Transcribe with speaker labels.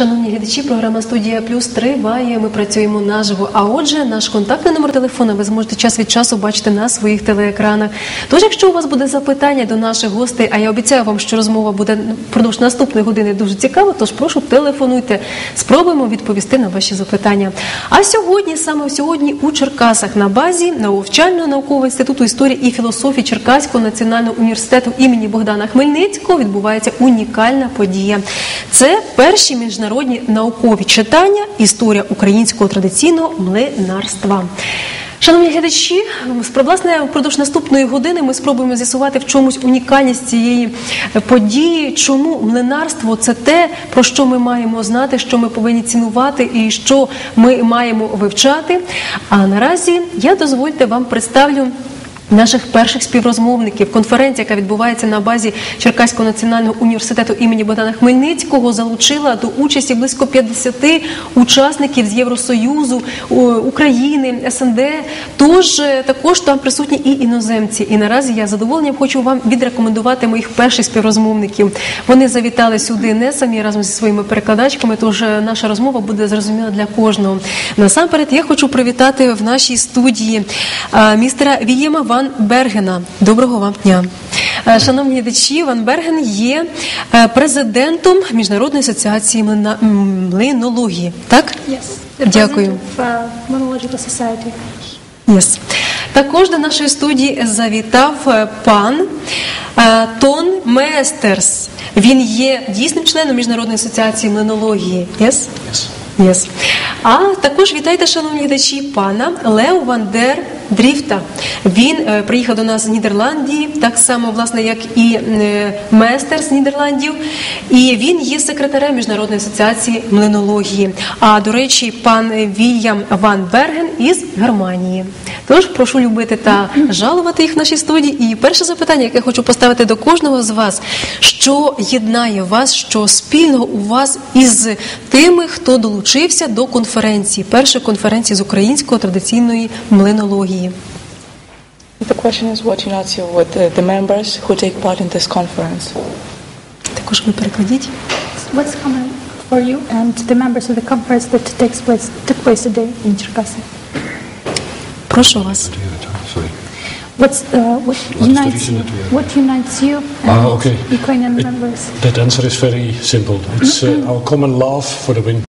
Speaker 1: Шановні глядачі, програма студія плюс триває. Ми працюємо наживо. А отже, наш контактний номер телефону ви зможете час від часу бачити на своїх телеекранах. Тож, якщо у вас буде запитання до наших гостей, а я обіцяю вам, що розмова буде впродовж наступної години дуже цікава, тож прошу телефонуйте. Спробуємо відповісти на ваші запитання. А сьогодні, саме сьогодні, у Черкасах на базі навчального наукового інституту історії і філософії Черкаського національного університету імені Богдана Хмельницького відбувається унікальна подія. Це перші міжнародні наукові читання Історія українського традиційного млинарства. Шановні глядачі, власне, впродовж наступної години ми спробуємо з'ясувати в чомусь унікальність цієї події, чому млинарство це те, про що ми маємо знати, що ми повинні цінувати і що ми маємо вивчати. А наразі я дозвольте вам представлю. Наших перших співрозмовників конференція, яка відбувається на базі Черкаського національного університету імені Богдана Хмельницького, залучила до участі близько 50 учасників з Євросоюзу, України, СНД. Тож е, також там присутні і іноземці. І наразі я задоволенням хочу вам відрекомендувати моїх перших співрозмовників. Вони завітали сюди не самі разом зі своїми перекладачками. Тож е, наша розмова буде зрозуміла для кожного. Насамперед, я хочу привітати в нашій студії містера Вієма Ван Бергена. Доброго вам дня. Е, Шановні глядачі, Ван Берген є е, президентом Міжнародної асоціації млина- млинології. Так?
Speaker 2: Yes.
Speaker 1: Дякую.
Speaker 2: Uh, Society.
Speaker 1: Yes. Також до нашої студії завітав е, пан е, Тон Местерс. Він є дійсним членом Міжнародної асоціації млинології. Yes? Yes. А також вітайте, шановні глядачі, пана Лео Вандер Дріфта. Він е, приїхав до нас з Нідерландії, так само, власне, як і е, Местер з Нідерландів. І він є секретарем Міжнародної асоціації млинології. А до речі, пан Вільям Ван Берген із Германії. Тож прошу любити та жалувати їх в нашій студії. І перше запитання, яке хочу поставити до кожного з вас: що єднає вас, що спільного у вас із тими, хто долучився до конференції, першої конференції з української традиційної млинології?
Speaker 3: The question is what you with the, members who take part in this conference.
Speaker 1: Також ви перекладіть.
Speaker 2: What's common for you and the members of the conference that takes place took place today in Cherkasy?
Speaker 1: Прошу вас.
Speaker 2: What's uh, what
Speaker 4: the
Speaker 2: unites
Speaker 4: reason that we are-
Speaker 2: what unites you and
Speaker 4: Ah, okay.
Speaker 2: Ukrainian
Speaker 4: It-
Speaker 2: members?
Speaker 4: That answer is very simple. It's uh, our common love for the win.